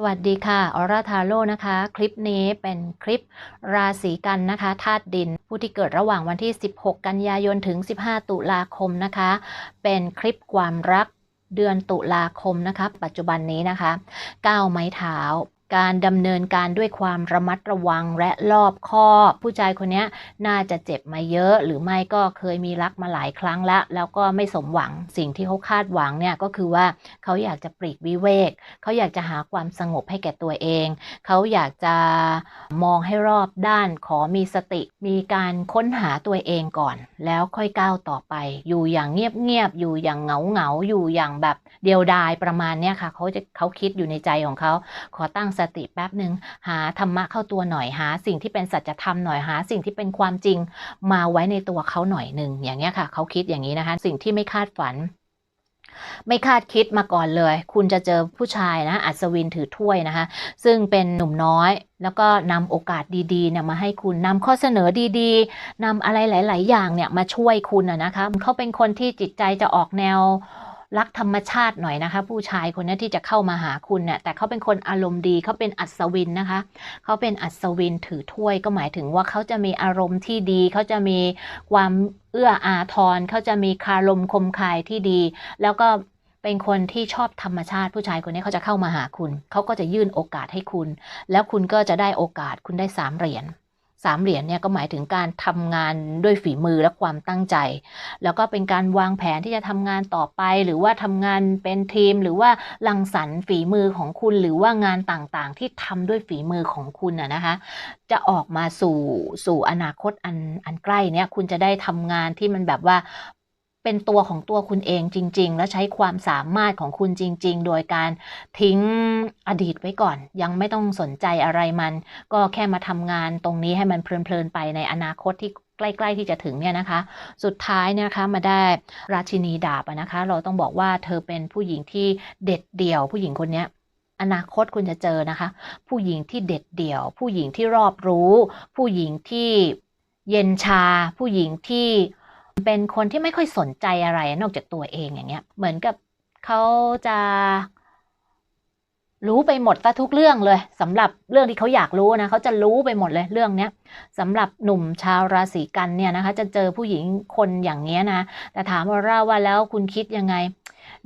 สวัสดีค่ะ ออร่าทาโร่นะคะ คลิปนี้เป็นคลิปราศีกันนะคะธาตุดิน ผู้ที่เกิดระหว่างวันที่ 16 กันยายนถึง 15 ตุลาคมนะคะ เป็นคลิปความรักเดือนตุลาคมนะคะ ปัจจุบันนี้นะคะก้าวไม้เท้า การดำเนินการด้วยความระมัดระวังและรอบคอบผู้ชายคนนี้น่าจะเจ็บมาเยอะ หรือไม่ก็เคยมีรักมาหลายครั้งล้วแล้วก็ไม่สมหวังสิ่งที่เขาคาดหวังเนี่ยก็คือว่าเขาอยากจะปลีกวิเวก เขาอยากจะหาความสงบให้แก่ตัวเอง เขาอยากจะมองให้รอบด้านขอมีสติ มีการค้นหาตัวเองก่อน แล้วค่อยก้าวต่อไป อยู่อย่างเงียบๆอยู่อย่างเหงาเหงาๆอยู่อย่างแบบเดียวดายประมาณเนี้ยค่ะเขาจะเขาคิดอยู่ในใจของเขาขอตั้งสติแป๊บหนึ่งหาธรรมะเข้าตัวหน่อยหา สิ่งที่เป็นสัจธรรมหน่อยหา สิ่งที่เป็นความจริงมาไว้ในตัวเขาหน่อยหนึ่งอย่างเงี้ยค่ะ เขาคิดอย่างนี้นะคะ สิ่งที่ไม่คาดฝันไม่คาดคิดมาก่อนเลย คุณจะเจอผู้ชายนะ อัศวินถือถ้วยนะคะ ซึ่งเป็นหนุ่มน้อย แล้วก็นำโอกาสดีๆเนี่ยมาให้คุณนำข้อเสนอดีๆนำอะไรหลาย ๆ อย่างเนี่ยมาช่วยคุณนะนะคะ เขาเป็นคนที่จิตใจจะออกแนว รักธรรมชาติหน่อยนะคะ ผู้ชายคนนี้ที่จะเข้ามาหาคุณเนี่ยแต่เขาเป็นคนอารมณ์ดีเขาเป็นอัศวินนะคะ เขาเป็นอัศวินถือถ้วยก็หมายถึงว่าเขาจะมีอารมณ์ที่ดีเขาจะมีความเอื้ออาทรเขาจะมีคารมคมคายที่ดี แล้วก็เป็นคนที่ชอบธรรมชาติผู้ชายคนนี้เขาจะเข้ามาหาคุณ เขาก็จะยื่นโอกาสให้คุณ แล้วคุณก็จะได้โอกาสคุณได้สามเหรียญ สามเหรียญเนี่ยก็หมายถึงการทำงานด้วยฝีมือและความตั้งใจ แล้วก็เป็นการวางแผนที่จะทำงานต่อไป หรือว่าทำงานเป็นทีม หรือว่าลังสรรค์ฝีมือของคุณ หรือว่างานต่างๆ ที่ทำด้วยฝีมือของคุณนะนะคะ จะออกมาสู่สู่อนาคตอันอันใกล้เนี่ยคุณจะได้ทำงานที่มันแบบว่า เป็นตัวของตัวคุณเองจริง ๆ และใช้ความสามารถของคุณจริง ๆ โดยการทิ้งอดีตไว้ก่อน ยังไม่ต้องสนใจอะไรมัน ก็แค่มาทำงานตรงนี้ให้มันเพลินๆไปในอนาคตที่ใกล้ๆที่จะถึงเนี่ยนะคะ สุดท้ายนะคะมาได้ราชินีดาบนะคะ เราต้องบอกว่าเธอเป็นผู้หญิงที่เด็ดเดี่ยว ผู้หญิงคนนี้อนาคตคุณจะเจอนะคะ ผู้หญิงที่เด็ดเดี่ยว ผู้หญิงที่รอบรู้ ผู้หญิงที่เย็นชา ผู้หญิงที่ เป็นคนที่ไม่ค่อยสนใจอะไรนอกจากตัวเองอย่างเงี้ย เหมือนกับเขาจะ รู้ไปหมดซะทุกเรื่องเลยสำหรับเรื่องที่เขาอยากรู้นะเขาจะรู้ไปหมดเลยเรื่องเนี้ยสำหรับหนุ่มชาวราศีกันเนี่ยนะคะ จะเจอผู้หญิงคนอย่างเงี้ยนะแต่ถามว่าเราว่าแล้วคุณคิดยังไง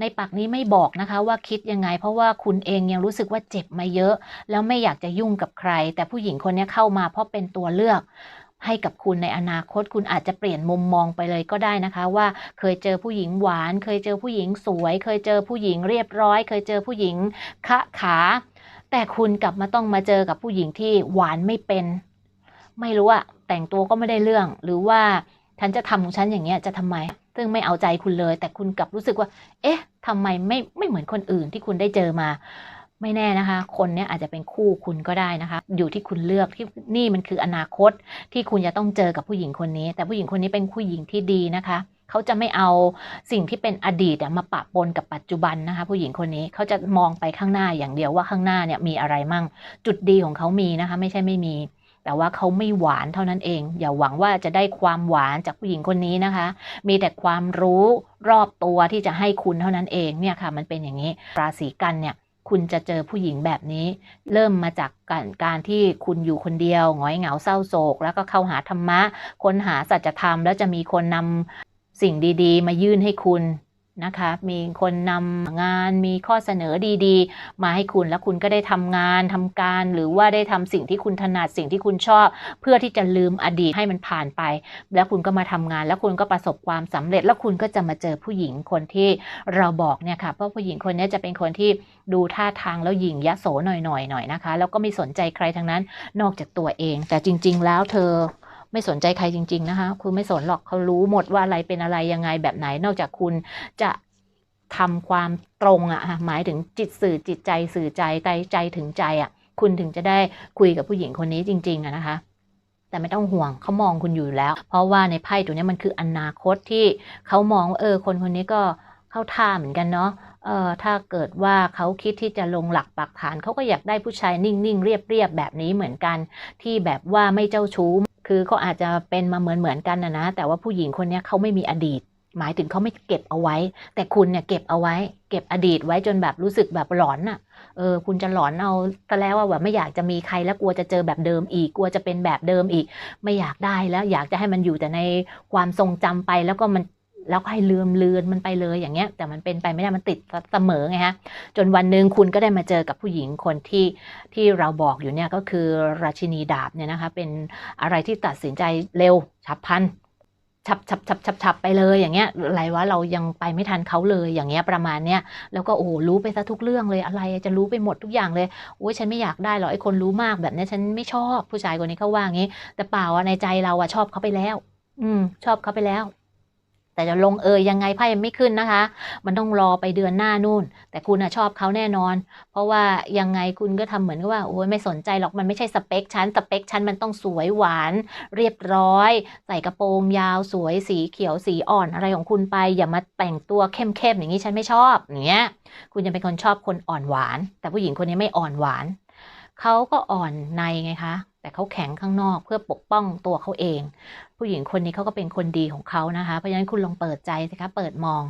ในปักนี้ไม่บอกนะคะ ว่าคิดยังไง เพราะว่าคุณเองยังรู้สึกว่าเจ็บมาเยอะ แล้วไม่อยากจะยุ่งกับใคร แต่ผู้หญิงคนนี้เข้ามาเพราะเป็นตัวเลือก ให้กับคุณในอนาคต คุณอาจจะเปลี่ยนมุมมองไปเลยก็ได้นะคะ ว่าเคยเจอผู้หญิงหวาน เคยเจอผู้หญิงสวย เคยเจอผู้หญิงเรียบร้อย เคยเจอผู้หญิงคะขา แต่คุณกลับมาต้องมาเจอกับผู้หญิงที่หวานไม่เป็น ไม่รู้อะแต่งตัวก็ไม่ได้เรื่อง หรือว่าฉันจะทำของฉันอย่างเงี้ยจะทำไม ซึ่งไม่เอาใจคุณเลย แต่คุณกลับรู้สึกว่า เอ๊ะทำไมไม่ไม่เหมือนคนอื่นที่คุณได้เจอมา ไม่แน่นะคะ คนเนี้ยอาจจะเป็นคู่คุณก็ได้นะคะ อยู่ที่คุณเลือกที่นี่มันคืออนาคตที่คุณจะต้องเจอกับผู้หญิงคนนี้ แต่ผู้หญิงคนนี้เป็นผู้หญิงที่ดีนะคะเขาจะไม่เอาสิ่งที่เป็นอดีตอะมาปะปนกับปัจจุบันนะคะ ผู้หญิงคนนี้เขาจะมองไปข้างหน้าอย่างเดียวว่าข้างหน้าเนี่ยมีอะไรมั่ง จุดดีของเขามีนะคะ ไม่ใช่ไม่มี แต่ว่าเขาไม่หวานเท่านั้นเอง อย่าหวังว่าจะได้ความหวานจากผู้หญิงคนนี้นะคะ มีแต่ความรู้รอบตัวที่จะให้คุณเท่านั้นเองเนี่ยค่ะ มันเป็นอย่างนี้ราศีกันเนี่ย คุณจะเจอผู้หญิงแบบนี้ เริ่มมาจากการการที่คุณอยู่คนเดียวหงอยเหงาเศร้าโศก แล้วก็เข้าหาธรรมะค้นหาสัจธรรมแล้วจะมีคนนำสิ่งดี ๆ มายื่นให้คุณ นะคะ มีคนนำงานมีข้อเสนอดีๆ มาให้คุณแล้วคุณก็ได้ทำงานทำการ หรือว่าได้ทำสิ่งที่คุณถนัดสิ่งที่คุณชอบ เพื่อที่จะลืมอดีตให้มันผ่านไป แล้วคุณก็มาทำงาน แล้วคุณก็ประสบความสำเร็จ แล้วคุณก็จะมาเจอผู้หญิงคนที่เราบอกเนี่ยค่ะเพราะผู้หญิงคนนี้จะเป็นคนที่ดูท่าทางแล้วหยิ่งยะโสหน่อยๆหน่อยนะคะ แล้วก็ไม่สนใจใครทั้งนั้นนอกจากตัวเอง แต่จริง ๆ แล้วเธอ ไม่สนใจใครจริง ๆ นะคะคุณไม่สนหรอกเขารู้หมดว่าอะไรเป็นอะไรยังไงแบบไหน นอกจากคุณจะทำความตรงอะ่ะหมายถึงจิตสื่อจิตใจสื่อใจใจใจถึงใจอะคุณถึงจะได้คุยกับผู้หญิงคนนี้จริง ๆอะนะคะแต่ไม่ต้องห่วงเขามองคุณอยู่แล้ว เพราะว่าในไพ่ตัวนี้มันคืออนาคตที่เขามองเออคนคนนี้ก็เข้าท่าเหมือนกันเนาะเออถ้าเกิดว่าเขาคิดที่จะลงหลักปักฐานเขาก็อยากได้ผู้ชายนิ่งๆ เรียบๆแบบนี้เหมือนกัน ที่แบบว่าไม่เจ้าชู้ คือเขาอาจจะเป็นมาเหมือนเหมือนกันนะนะ แต่ว่าผู้หญิงคนนี้เขาไม่มีอดีต หมายถึงเขาไม่เก็บเอาไว้ แต่คุณเนี่ยเก็บเอาไว้ เก็บอดีตไว้จนแบบรู้สึกแบบหลอนอะ เออ คุณจะหลอนเอาแต่แล้วว่าแบบไม่อยากจะมีใครแล้วกลัวจะเจอแบบเดิมอีก กลัวจะเป็นแบบเดิมอีก ไม่อยากได้แล้วอยากจะให้มันอยู่แต่ในความทรงจำไปแล้วก็มัน แล้วก็ให้ลืมเลือนมันไปเลยอย่างเงี้ย แต่มันเป็นไปไม่ได้มันติดเสมอไงฮะจนวันหนึ่งคุณก็ได้มาเจอกับผู้หญิงคนที่ที่เราบอกอยู่เนี่ยก็คือราชินีดาบเนี่ยนะคะเป็นอะไรที่ตัดสินใจเร็วฉับพลันฉับฉับฉับฉับฉับไปเลยอย่างเงี้ยอะไรวะเรายังไปไม่ทันเขาเลยอย่างเงี้ยประมาณเนี้ยแล้วก็โอ้รู้ไปซะทุกเรื่องเลยอะไรจะรู้ไปหมดทุกอย่างเลยโอ้ยฉันไม่อยากได้หรอกไอ้คนรู้มากแบบนี้ฉันไม่ชอบผู้ชายคนนี้เขาว่างี้ แต่เปล่าในใจเราอะชอบเขาไปแล้ว อืม ชอบเขาไปแล้ว แต่จะลงเอยยังไงไพ่ไม่ขึ้นนะคะ มันต้องรอไปเดือนหน้านู่น แต่คุณอะชอบเขาแน่นอน เพราะว่ายังไงคุณก็ทำเหมือนกับว่าโอ้ยไม่สนใจหรอกมันไม่ใช่สเปคฉันสเปคฉันมันต้องสวยหวาน เรียบร้อย ใส่กระโปรงยาวสวยสีเขียวสีอ่อนอะไรของคุณไป อย่ามาแต่งตัวเข้มๆอย่างนี้ฉันไม่ชอบอย่างเงี้ยคุณจะเป็นคนชอบคนอ่อนหวาน แต่ผู้หญิงคนนี้ไม่อ่อนหวานเขาก็อ่อนในไงคะ แต่เขาแข็งข้างนอกเพื่อปกป้องตัวเขาเอง ผู้หญิงคนนี้เขาก็เป็นคนดีของเขานะคะ เพราะฉะนั้นคุณลองเปิดใจสิคะเปิดมอง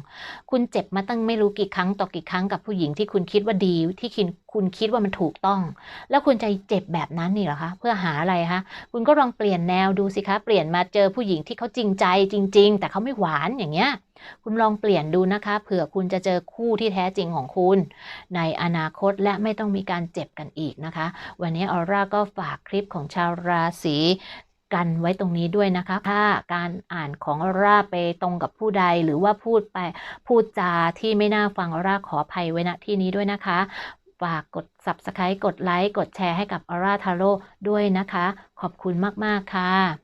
คุณเจ็บมาตั้งไม่รู้กี่ครั้งต่อกี่ครั้งกับผู้หญิงที่คุณคิดว่าดีที่คิดคุณคิดว่ามันถูกต้อง แล้วคุณจะเจ็บแบบนั้นนี่เหรอคะ เพื่อหาอะไรคะคุณก็ลองเปลี่ยนแนวดูสิคะ เปลี่ยนมาเจอผู้หญิงที่เขาจริงใจจริง ๆ แต่เขาไม่หวานอย่างเงี้ย คุณลองเปลี่ยนดูนะคะ เผื่อคุณจะเจอคู่ที่แท้จริงของคุณ ในอนาคตและไม่ต้องมีการเจ็บกันอีกนะคะ วันนี้ออร่าก็ฝากคลิปของชาวราศีกันไว้ตรงนี้ด้วยนะคะถ้าการอ่านของออร่าไปตรงกับผู้ใดหรือว่าพูดไปพูดจาที่ไม่น่าฟังออร่าขออภัยไว้ณที่นี้ด้วยนะคะ ฝากกด subscribe กดไลค์กดแชร์ให้กับออร่าทาโร่ด้วยนะคะ ขอบคุณมาก ๆ ค่ะ